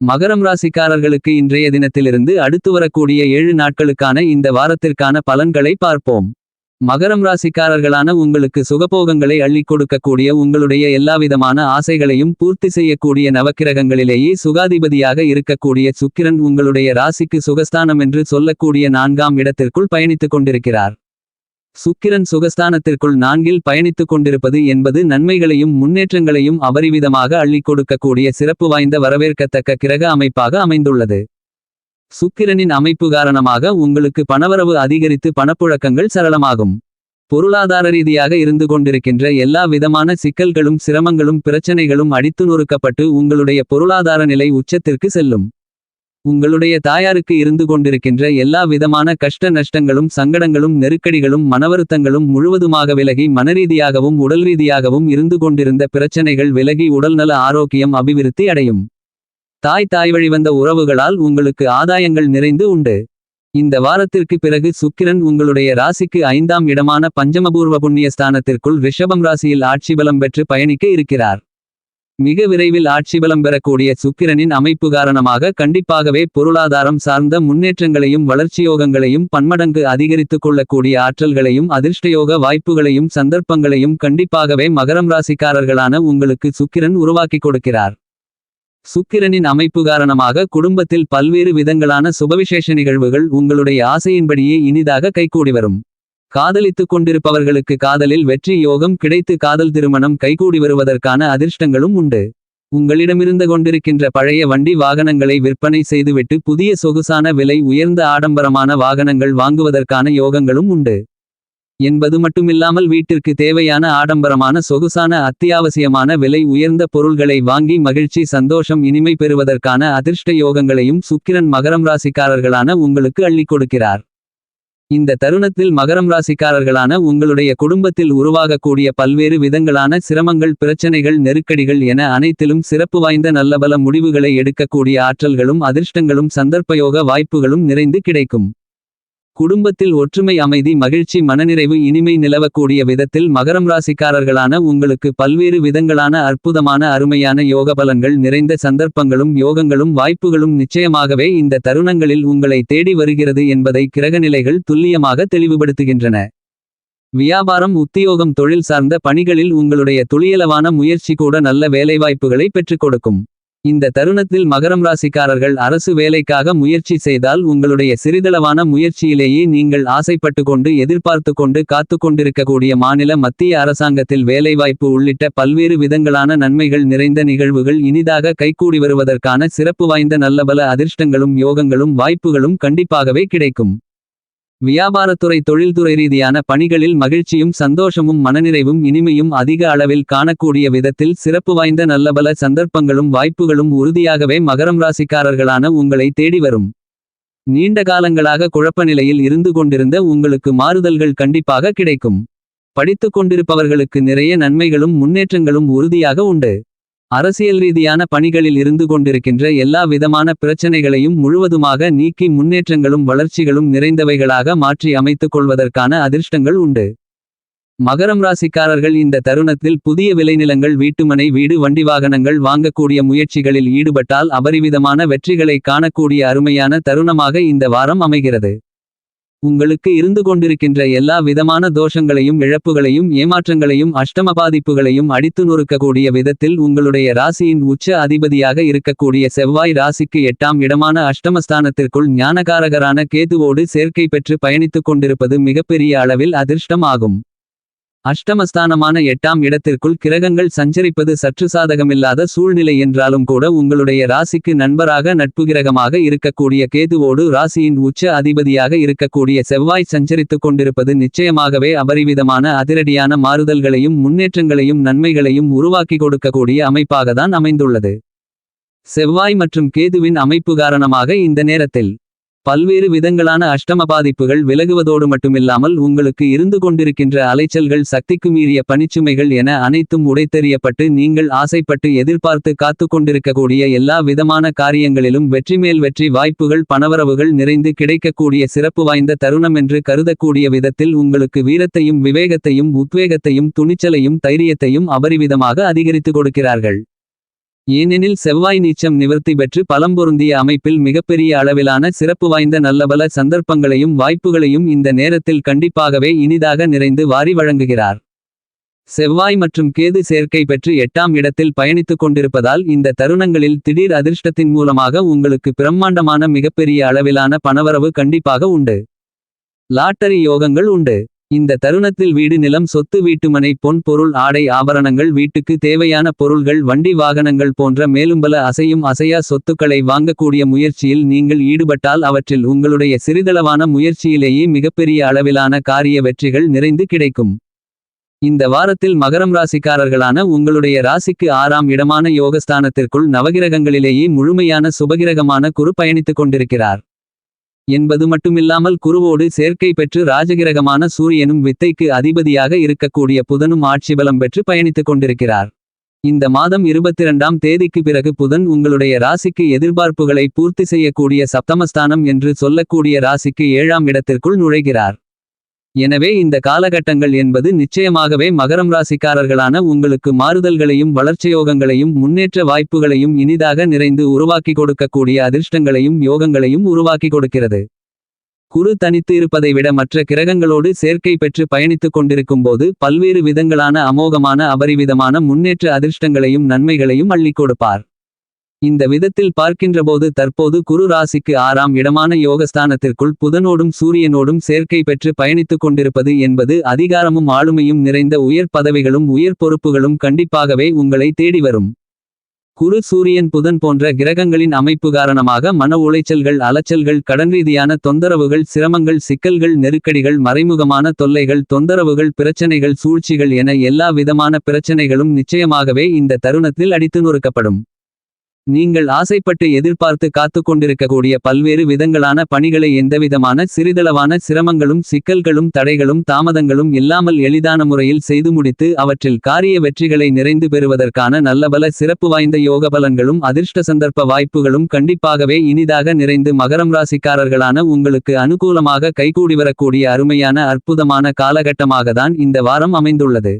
மகரம் ராசிக்காரர்களுக்கு இன்றைய தினத்திலிருந்து அடுத்து வரக்கூடிய ஏழு நாட்களுக்கான இந்த வாரத்திற்கான பலன்களை பார்ப்போம். மகரம் ராசிக்காரர்களான உங்களுக்கு சுகபோகங்களை அள்ளிக் கொடுக்கக்கூடிய உங்களுடைய எல்லாவிதமான ஆசைகளையும் பூர்த்தி செய்யக்கூடிய நவக்கிரகங்களிலேயே சுகாதிபதியாக இருக்கக்கூடிய சுக்கிரன் உங்களுடைய ராசிக்கு சுகஸ்தானம் என்று சொல்லக்கூடிய நான்காம் இடத்திற்குள் பயணித்துக் கொண்டிருக்கிறார். சுக்கிரன் சுகஸ்தானத்திற்குள் நான்கில் பயணித்துக் கொண்டிருப்பது என்பது நன்மைகளையும் முன்னேற்றங்களையும் அபரிவிதமாக அள்ளிக் கொடுக்கக்கூடிய சிறப்பு வாய்ந்த வரவேற்கத்தக்க கிரக அமைப்பாக அமைந்துள்ளது. சுக்கிரனின் அமைப்பு காரணமாக உங்களுக்கு பணவரவு அதிகரித்து பணப்புழக்கங்கள் சரளமாகும். பொருளாதார ரீதியாக இருந்து கொண்டிருக்கின்ற எல்லா விதமான சிக்கல்களும் சிரமங்களும் பிரச்சனைகளும் அடித்து நொறுக்கப்பட்டு உங்களுடைய பொருளாதார நிலை உச்சத்திற்கு செல்லும். உங்களுடைய தாயாருக்கு இருந்து கொண்டிருக்கின்ற எல்லா விதமான கஷ்ட நஷ்டங்களும் சங்கடங்களும் நெருக்கடிகளும் மனவருத்தங்களும் முழுவதுமாக விலகி மனரீதியாகவும் உடல்ரீதியாகவும் இருந்து கொண்டிருந்த பிரச்சனைகள் விலகி உடல்நல ஆரோக்கியம் அபிவிருத்தி அடையும். தாய் தாய் வழிவந்த உறவுகளால் உங்களுக்கு ஆதாயங்கள் நிறைந்து உண்டு. இந்த வாரத்திற்கு பிறகு சுக்கிரன் உங்களுடைய ராசிக்கு ஐந்தாம் இடமான பஞ்சமபூர்வ புண்ணிய ஸ்தானத்திற்குள் ரிஷபம் ராசியில் ஆட்சி பலம் பெற்று பயணிக்க இருக்கிறார். மிக விரைவில் ஆட்சிபலம் பெறக்கூடிய சுக்கிரனின் அமைப்பு காரணமாக கண்டிப்பாகவே பொருளாதாரம் சார்ந்த முன்னேற்றங்களையும் வளர்ச்சியோகங்களையும் பன்மடங்கு அதிகரித்துக் கொள்ளக்கூடிய ஆற்றல்களையும் அதிர்ஷ்டயோக வாய்ப்புகளையும் சந்தர்ப்பங்களையும் கண்டிப்பாகவே மகரம் ராசிக்காரர்களான உங்களுக்கு சுக்கிரன் உருவாக்கிக் கொடுக்கிறார். சுக்கிரனின் அமைப்பு காரணமாக குடும்பத்தில் பல்வேறு விதங்களான சுபவிசேஷ நிகழ்வுகள் உங்களுடைய ஆசையின்படியே இனிதாக கைகூடி வரும். காதலித்துக் கொண்டிருப்பவர்களுக்கு காதலில் வெற்றி யோகம் கிடைத்து காதல் திருமணம் கைகூடி வருவதற்கான அதிர்ஷ்டங்களும் உண்டு. உங்களிடமிருந்து கொண்டிருக்கின்ற பழைய வண்டி வாகனங்களை விற்பனை செய்துவிட்டு புதிய சொகுசான விலை உயர்ந்த ஆடம்பரமான வாகனங்கள் வாங்குவதற்கான யோகங்களும் உண்டு. என்பது மட்டுமில்லாமல் வீட்டிற்கு தேவையான ஆடம்பரமான சொகுசான அத்தியாவசியமான விலை உயர்ந்த பொருள்களை வாங்கி மகிழ்ச்சி சந்தோஷம் இனிமை பெறுவதற்கான அதிர்ஷ்ட யோகங்களையும் சுக்கிரன் மகரம் ராசிக்காரர்களான உங்களுக்கு அள்ளிக் கொடுக்கிறார். இந்த தருணத்தில் மகரம் ராசிக்காரர்களான உங்களுடைய குடும்பத்தில் உருவாகக்கூடிய பல்வேறு விதங்களான சிரமங்கள் பிரச்சனைகள் நெருக்கடிகள் என அனைத்திலும் சிறப்பு வாய்ந்த நல்லபல முடிவுகளை எடுக்கக்கூடிய ஆற்றல்களும் அதிர்ஷ்டங்களும் சந்தர்ப்பயோக வாய்ப்புகளும் நிறைந்து கிடைக்கும். குடும்பத்தில் ஒற்றுமை அமைதி மகிழ்ச்சி மனநிறைவு இனிமை நிலவக்கூடிய விதத்தில் மகரம் ராசிக்காரர்களான உங்களுக்கு பல்வேறு விதங்களான அற்புதமான அருமையான யோக பலன்கள் நிறைந்த சந்தர்ப்பங்களும் யோகங்களும் வாய்ப்புகளும் நிச்சயமாகவே இந்த தருணங்களில் உங்களை தேடி வருகிறது என்பதை கிரகநிலைகள் துல்லியமாக தெளிவுபடுத்துகின்றன. வியாபாரம் உத்தியோகம் தொழில் சார்ந்த பணிகளில் உங்களுடைய துளியளவான முயற்சி கூட நல்ல வேலைவாய்ப்புகளை பெற்றுக் கொடுக்கும். இந்த தருணத்தில் மகரம் ராசிக்காரர்கள் அரசு வேலைக்காக முயற்சி செய்தால் உங்களுடைய சிறிதளவான முயற்சியிலேயே நீங்கள் ஆசைப்பட்டு கொண்டு எதிர்பார்த்து கொண்டு காத்து கொண்டிருக்கக்கூடிய மாநில மத்திய அரசாங்கத்தில் வேலைவாய்ப்பு உள்ளிட்ட பல்வேறு விதங்களான நன்மைகள் நிறைந்த நிகழ்வுகள் இனிதாக கைகூடி வருவதற்கான சிறப்பு வாய்ந்த நல்லபல அதிர்ஷ்டங்களும் யோகங்களும் வாய்ப்புகளும் கண்டிப்பாகவே கிடைக்கும். வியாபாரத்துறை தொழில்துறை ரீதியான பணிகளில் மகிழ்ச்சியும் சந்தோஷமும் மனநிறைவும் இனிமையும் அதிக அளவில் காணக்கூடிய விதத்தில் சிறப்பு வாய்ந்த நல்லபல சந்தர்ப்பங்களும் வாய்ப்புகளும் உறுதியாகவே மகரம் ராசிக்காரர்களான உங்களை தேடி வரும். நீண்ட காலங்களாக குழப்ப நிலையில் இருந்து கொண்டிருந்த உங்களுக்கு மாறுதல்கள் கண்டிப்பாக கிடைக்கும். படித்துக் கொண்டிருப்பவர்களுக்கு நிறைய நன்மைகளும் முன்னேற்றங்களும் உறுதியாக உண்டு. அரசியல் ரீதியான பணிகளில் இருந்து கொண்டிருக்கின்ற எல்லா விதமான பிரச்சனைகளையும் முழுவதுமாக நீக்கி முன்னேற்றங்களும் வளர்ச்சிகளும் நிறைந்தவைகளாக மாற்றி அமைத்துக் கொள்வதற்கான அதிர்ஷ்டங்கள் உண்டு. மகரம் ராசிக்காரர்கள் இந்த தருணத்தில் புதிய விளைநிலங்கள் வீட்டுமனை வீடு வண்டி வாகனங்கள் வாங்கக்கூடிய முயற்சிகளில் ஈடுபட்டால் அபரிவிதமான வெற்றிகளை காணக்கூடிய அருமையான தருணமாக இந்த வாரம் அமைகிறது. உங்களுக்கு இருந்து கொண்டிருக்கின்ற எல்லா விதமான தோஷங்களையும் இழப்புகளையும் ஏமாற்றங்களையும் அஷ்டம பாதிப்புகளையும் அடித்து நொறுக்கக்கூடிய விதத்தில் உங்களுடைய ராசியின் உச்ச அதிபதியாக இருக்கக்கூடிய செவ்வாய் ராசிக்கு எட்டாம் இடமான அஷ்டமஸ்தானத்திற்குள் ஞானகாரகரான கேதுவோடு சேர்க்கை பெற்று பயணித்துக் கொண்டிருப்பது மிகப்பெரிய அளவில் அதிர்ஷ்டம் ஆகும். அஷ்டமஸ்தானமான எட்டாம் இடத்திற்குள் கிரகங்கள் சஞ்சரிப்பது சற்று சாதகமில்லாத சூழ்நிலை என்றாலும் கூட உங்களுடைய ராசிக்கு நண்பராக நட்புகிரகமாக இருக்கக்கூடிய கேதுவோடு ராசியின் உச்ச அதிபதியாக இருக்கக்கூடிய செவ்வாய் சஞ்சரித்துக் கொண்டிருப்பது நிச்சயமாகவே அபரிவிதமான அதிரடியான மாறுதல்களையும் முன்னேற்றங்களையும் நன்மைகளையும் உருவாக்கி கொடுக்கக்கூடிய அமைப்பாகத்தான் அமைந்துள்ளது. செவ்வாய் மற்றும் கேதுவின் அமைப்பு காரணமாக இந்த நேரத்தில் பல்வேறு விதங்களான அஷ்டம பாதிப்புகள் விலகுவதோடு மட்டுமில்லாமல் உங்களுக்கு இருந்து கொண்டிருக்கின்ற அலைச்சல்கள் சக்திக்கு மீறிய பணிச்சுமைகள் என அனைத்தும் உடைத்தெறியப்பட்டு நீங்கள் ஆசைப்பட்டு எதிர்பார்த்து காத்து கொண்டிருக்கக்கூடிய எல்லா விதமான காரியங்களிலும் வெற்றி மேல் வெற்றி வாய்ப்புகள் பணவரவுகள் நிறைந்து கிடைக்கக்கூடிய சிறப்பு வாய்ந்த தருணம் என்று கருதக்கூடிய விதத்தில் உங்களுக்கு வீரத்தையும் விவேகத்தையும் உத்வேகத்தையும் துணிச்சலையும் தைரியத்தையும் அபரிவிதமாக அதிகரித்து கொடுக்கிறார்கள். ஏனெனில் செவ்வாய் நீச்சம் நிவர்த்தி பெற்று பலம்பொருந்திய அமைப்பில் மிகப்பெரிய அளவிலான சிறப்பு வாய்ந்த நல்லபல சந்தர்ப்பங்களையும் வாய்ப்புகளையும் இந்த நேரத்தில் கண்டிப்பாகவே இனிதாக நிறைந்து வாரி வழங்குகிறார். செவ்வாய் மற்றும் கேது சேர்க்கை பெற்று எட்டாம் இடத்தில் பயணித்துக் கொண்டிருப்பதால் இந்த தருணங்களில் திடீர் அதிர்ஷ்டத்தின் மூலமாக உங்களுக்கு பிரம்மாண்டமான மிகப்பெரிய அளவிலான பணவரவு கண்டிப்பாக உண்டு. லாட்டரி யோகங்கள் உண்டு. இந்த தருணத்தில் வீடு நிலம் சொத்து வீட்டுமனை பொன் பொருள் ஆடை ஆபரணங்கள் வீட்டுக்கு தேவையான பொருள்கள் வண்டி வாகனங்கள் போன்ற மேலும்பல அசையும் அசையா சொத்துக்களை வாங்கக்கூடிய முயற்சியில் நீங்கள் ஈடுபட்டால் அவற்றில் உங்களுடைய சிறிதளவான முயற்சியிலேயே மிகப்பெரிய அளவிலான காரிய வெற்றிகள் நிறைந்து கிடைக்கும். இந்த வாரத்தில் மகரம் ராசிக்காரர்களான உங்களுடைய ராசிக்கு ஆறாம் இடமான யோகஸ்தானத்திற்குள் நவகிரகங்களிலேயே முழுமையான சுபகிரகமான குரு பயணித்துக் கொண்டிருக்கிறார். என்பது மட்டுமில்லாமல் குருவோடு சேர்க்கை பெற்று ராஜகிரகமான சூரியனும் வித்தைக்கு அதிபதியாக இருக்கக்கூடிய புதனும் ஆட்சி பலம் பெற்று பயணித்துக் கொண்டிருக்கிறார். இந்த மாதம் இருபத்திரண்டாம் தேதிக்கு பிறகு புதன் உங்களுடைய ராசிக்கு எதிர்பார்ப்புகளை பூர்த்தி செய்யக்கூடிய சப்தமஸ்தானம் என்று சொல்லக்கூடிய ராசிக்கு ஏழாம் இடத்திற்குள் நுழைகிறார். எனவே இந்த காலகட்டங்கள் என்பது நிச்சயமாகவே மகரம் ராசிக்காரர்களான உங்களுக்கு மாறுதல்களையும் வளர்ச்சியோகங்களையும் முன்னேற்ற வாய்ப்புகளையும் இனிதாக நிறைந்து உருவாக்கி கொடுக்கக்கூடிய அதிர்ஷ்டங்களையும் யோகங்களையும் உருவாக்கி கொடுக்கிறது. குரு தனித்து இருப்பதை விட மற்ற கிரகங்களோடு சேர்க்கை பெற்று பயணித்துக் கொண்டிருக்கும்போது பல்வேறு விதங்களான அமோகமான அபரிவிதமான முன்னேற்ற அதிர்ஷ்டங்களையும் நன்மைகளையும் அள்ளிக் கொடுப்பார். இந்த விதத்தில் பார்க்கின்றபோது தற்போது குரு ராசிக்கு ஆறாம் இடமான யோகஸ்தானத்திற்குள் புதனோடும் சூரியனோடும் சேர்க்கை பெற்று பயணித்துக் கொண்டிருப்பது என்பது அதிகாரமும் ஆளுமையும் நிறைந்த உயர் பதவிகளும் உயர் பொறுப்புகளும் கண்டிப்பாகவே உங்களை தேடி வரும். குரு சூரியன் புதன் போன்ற கிரகங்களின் அமைப்பு காரணமாக மன உளைச்சல்கள் அலைச்சல்கள் கடன் ரீதியான தொந்தரவுகள் சிரமங்கள் சிக்கல்கள் நெருக்கடிகள் மறைமுகமான தொல்லைகள் தொந்தரவுகள் பிரச்சனைகள் சூழ்ச்சிகள் என எல்லா விதமான பிரச்சனைகளும் நிச்சயமாகவே இந்த தருணத்தில் அடித்து நொறுக்கப்படும். நீங்கள் ஆசைப்பட்டு எதிர்பார்த்து காத்து கொண்டிருக்கக்கூடிய பல்வேறு விதங்களான பணிகளை எந்தவிதமான சிறிதளவான சிரமங்களும் சிக்கல்களும் தடைகளும் தாமதங்களும் இல்லாமல் எளிதான முறையில் செய்து முடித்து அவற்றில் காரிய வெற்றிகளை நிறைந்து பெறுவதற்கான நல்லபல சிறப்பு வாய்ந்த யோக பலன்களும் அதிர்ஷ்ட சந்தர்ப்ப வாய்ப்புகளும் கண்டிப்பாகவே இனிதாக நிறைந்து மகரம் ராசிக்காரர்களான உங்களுக்கு அனுகூலமாக கைகூடி வரக்கூடிய அருமையான அற்புதமான காலகட்டமாகத்தான் இந்த வாரம் அமைந்துள்ளது.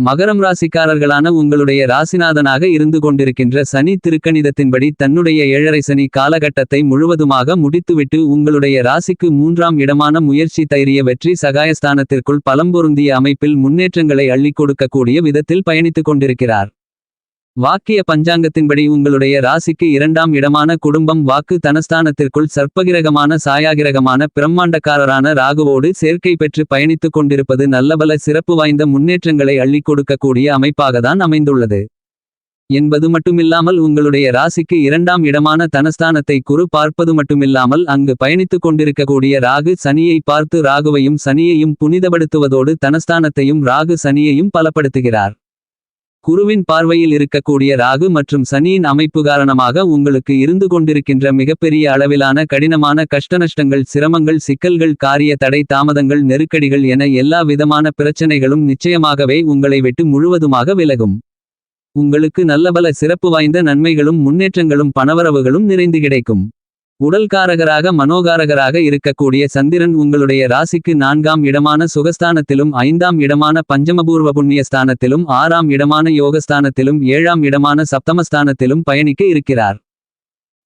மகரம் ராசிக்காரர்களான உங்களுடைய ராசிநாதனாக இருந்து கொண்டிருக்கின்ற சனி திருக்கணிதத்தின்படி தன்னுடைய ஏழரை சனி காலகட்டத்தை முழுவதுமாக முடித்துவிட்டு உங்களுடைய ராசிக்கு மூன்றாம் இடமான முயற்சி தைரிய வெற்றி சகாயஸ்தானத்திற்குள் பலம்பொருந்திய அமைப்பில் முன்னேற்றங்களை அள்ளிக் கொடுக்கக்கூடிய விதத்தில் பயணித்துக் கொண்டிருக்கிறார். வாக்கிய பஞ்சாங்கத்தின்படி உங்களுடைய ராசிக்கு இரண்டாம் இடமான குடும்பம் வாக்கு தனஸ்தானத்திற்குள் சர்ப்பகிரகமான சாயாகிரகமான பிரம்மாண்டக்காரரான ராகுவோடு சேர்க்கை பெற்று பயணித்துக் கொண்டிருப்பது நல்லபல சிறப்பு வாய்ந்த முன்னேற்றங்களை அள்ளிக் கொடுக்கக்கூடிய அமைப்பாகத்தான் அமைந்துள்ளது. என்பது மட்டுமில்லாமல் உங்களுடைய ராசிக்கு இரண்டாம் இடமான தனஸ்தானத்தை குறு பார்ப்பது மட்டுமில்லாமல் அங்கு பயணித்துக் கொண்டிருக்கக்கூடிய ராகு சனியை பார்த்து ராகுவையும் சனியையும் புனிதப்படுத்துவதோடு தனஸ்தானத்தையும் ராகு சனியையும் பலப்படுத்துகிறார். குருவின் பார்வையில் இருக்கக்கூடிய ராகு மற்றும் சனியின் அமைப்பு காரணமாக உங்களுக்கு இருந்து கொண்டிருக்கின்ற மிகப்பெரிய அளவிலான கடினமான கஷ்டநஷ்டங்கள் சிரமங்கள் சிக்கல்கள் காரிய தடை தாமதங்கள் நெருக்கடிகள் என எல்லா விதமான பிரச்சனைகளும் நிச்சயமாகவே உங்களை விட்டு முழுவதுமாக விலகும். உங்களுக்கு நல்லபல சிறப்பு வாய்ந்த நன்மைகளும் முன்னேற்றங்களும் பணவரவுகளும் நிறைந்து கிடைக்கும். உடல்காரகராக மனோகாரகராக இருக்கக்கூடிய சந்திரன் உங்களுடைய ராசிக்கு நான்காம் இடமான சுகஸ்தானத்திலும் ஐந்தாம் இடமான பஞ்சமபூர்வ புண்ணியஸ்தானத்திலும் ஆறாம் இடமான யோகஸ்தானத்திலும் ஏழாம் இடமான சப்தமஸ்தானத்திலும் பயணிக்க இருக்கிறார்.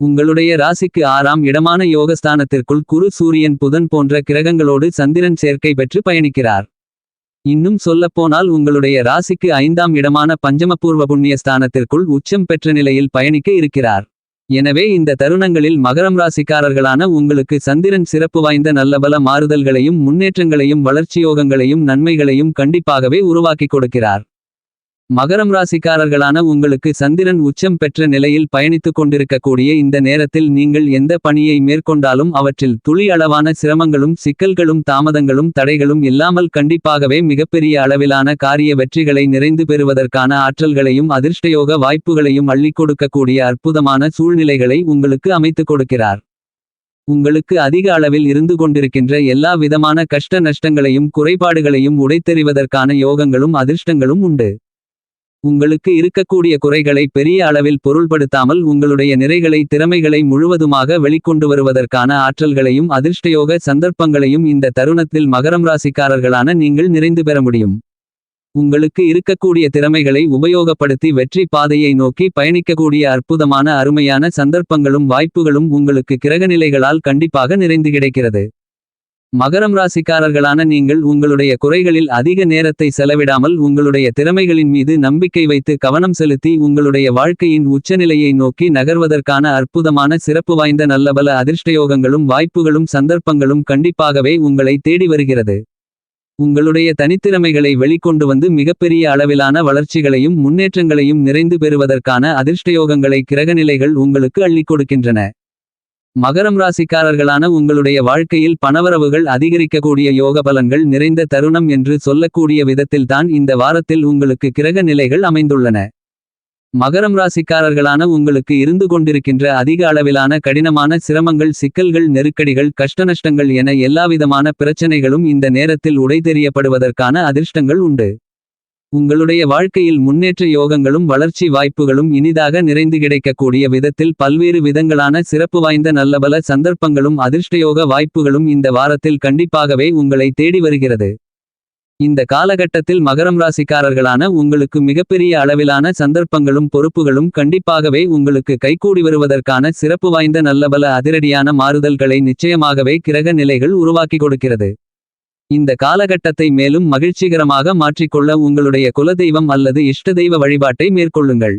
உங்களுடைய ராசிக்கு ஆறாம் இடமான யோகஸ்தானத்திற்குள் குரு சூரியன் புதன் போன்ற கிரகங்களோடு சந்திரன் சேர்க்கை பெற்று பயணிக்கிறார். இன்னும் சொல்லப்போனால் உங்களுடைய ராசிக்கு ஐந்தாம் இடமான பஞ்சமபூர்வ புண்ணியஸ்தானத்திற்குள் உச்சம் பெற்ற நிலையில் பயணிக்க இருக்கிறார். எனவே இந்த தருணங்களில் மகரம் ராசிக்காரர்களான உங்களுக்கு சந்திரன் சிறப்பு வாய்ந்த நல்லபல மாறுதல்களையும் முன்னேற்றங்களையும் வளர்ச்சியோகங்களையும் நன்மைகளையும் கண்டிப்பாகவே உருவாக்கிக் கொடுக்கிறார். மகரம் ராசிக்காரர்களான உங்களுக்கு சந்திரன் உச்சம் பெற்ற நிலையில் பயணித்துக் கொண்டிருக்கக்கூடிய இந்த நேரத்தில் நீங்கள் எந்த பணியை மேற்கொண்டாலும் அவற்றில் துளி அளவான சிரமங்களும் சிக்கல்களும் தாமதங்களும் தடைகளும் இல்லாமல் கண்டிப்பாகவே மிகப்பெரிய அளவிலான காரிய வெற்றிகளை நிறைந்து பெறுவதற்கான ஆற்றல்களையும் அதிர்ஷ்டயோக வாய்ப்புகளையும் அள்ளிக் கொடுக்கக்கூடிய அற்புதமான சூழ்நிலைகளை உங்களுக்கு அமைத்துக் கொடுக்கிறார். உங்களுக்கு அதிக அளவில் இருந்து கொண்டிருக்கின்ற எல்லா விதமான கஷ்ட நஷ்டங்களையும் குறைபாடுகளையும் உடைத்தெறிவதற்கான யோகங்களும் அதிர்ஷ்டங்களும் உண்டு. உங்களுக்கு இருக்கக்கூடிய குறைகளை பெரிய அளவில் பொருள்படுத்தாமல் உங்களுடைய நிறைகளை திறமைகளை முழுவதுமாக வெளிக்கொண்டு வருவதற்கான ஆற்றல்களையும் அதிர்ஷ்டயோக சந்தர்ப்பங்களையும் இந்த தருணத்தில் மகரம் ராசிக்காரர்களான நீங்கள் நிறைந்து பெற முடியும். உங்களுக்கு இருக்கக்கூடிய திறமைகளை உபயோகப்படுத்தி வெற்றி பாதையை நோக்கி பயணிக்கக்கூடிய அற்புதமான அருமையான சந்தர்ப்பங்களும் வாய்ப்புகளும் உங்களுக்கு கிரகநிலைகளால் கண்டிப்பாக நிறைந்து கிடைக்கிறது. மகரம் ராசிக்காரர்களான நீங்கள் உங்களுடைய குறைகளில் அதிக நேரத்தை செலவிடாமல் உங்களுடைய திறமைகளின் மீது நம்பிக்கை வைத்து கவனம் செலுத்தி உங்களுடைய வாழ்க்கையின் உச்சநிலையை நோக்கி நகர்வதற்கான அற்புதமான சிறப்பு வாய்ந்த நல்லபல அதிர்ஷ்டயோகங்களும் வாய்ப்புகளும் சந்தர்ப்பங்களும் கண்டிப்பாகவே உங்களை தேடி வருகிறது. உங்களுடைய தனித்திறமைகளை வெளிக்கொண்டு வந்து மிகப்பெரிய அளவிலான வளர்ச்சிகளையும் முன்னேற்றங்களையும் நிறைந்து பெறுவதற்கான அதிர்ஷ்டயோகங்களை கிரகநிலைகள் உங்களுக்கு அள்ளிக் கொடுக்கின்றன. மகரம் ராசிக்காரர்களான உங்களுடைய வாழ்க்கையில் பணவரவுகள் அதிகரிக்கக்கூடிய யோக பலன்கள் நிறைந்த தருணம் என்று சொல்லக்கூடிய விதத்தில்தான் இந்த வாரத்தில் உங்களுக்கு கிரக நிலைகள் அமைந்துள்ளன. மகரம் ராசிக்காரர்களான உங்களுக்கு இருந்து கொண்டிருக்கின்ற அதிக அளவிலான கடினமான சிரமங்கள் சிக்கல்கள் நெருக்கடிகள் கஷ்டநஷ்டங்கள் என எல்லாவிதமான பிரச்சனைகளும் இந்த நேரத்தில் உடைதெறியப்படுவதற்கான அதிர்ஷ்டங்கள் உண்டு. உங்களுடைய வாழ்க்கையில் முன்னேற்ற யோகங்களும் வளர்ச்சி வாய்ப்புகளும் இனிதாக நிறைந்து கிடைக்கக்கூடிய விதத்தில் பல்வேறு விதங்களான சிறப்பு வாய்ந்த நல்லபல சந்தர்ப்பங்களும் அதிர்ஷ்டயோக வாய்ப்புகளும் இந்த வாரத்தில் கண்டிப்பாகவே உங்களை தேடி வருகிறது. இந்த காலகட்டத்தில் மகரம் ராசிக்காரர்களான உங்களுக்கு மிகப்பெரிய அளவிலான சந்தர்ப்பங்களும் பொறுப்புகளும் கண்டிப்பாகவே உங்களுக்கு கைகூடி வருவதற்கான சிறப்பு வாய்ந்த நல்லபல அதிரடியான மாறுதல்களை நிச்சயமாகவே கிரக நிலைகள் உருவாக்கி கொடுக்கிறது. இந்த காலகட்டத்தை மேலும் மகிழ்ச்சிகரமாக மாற்றிக்கொள்ள உங்களுடைய குலதெய்வம் அல்லது இஷ்டதெய்வ வழிபாட்டை மேற்கொள்ளுங்கள்.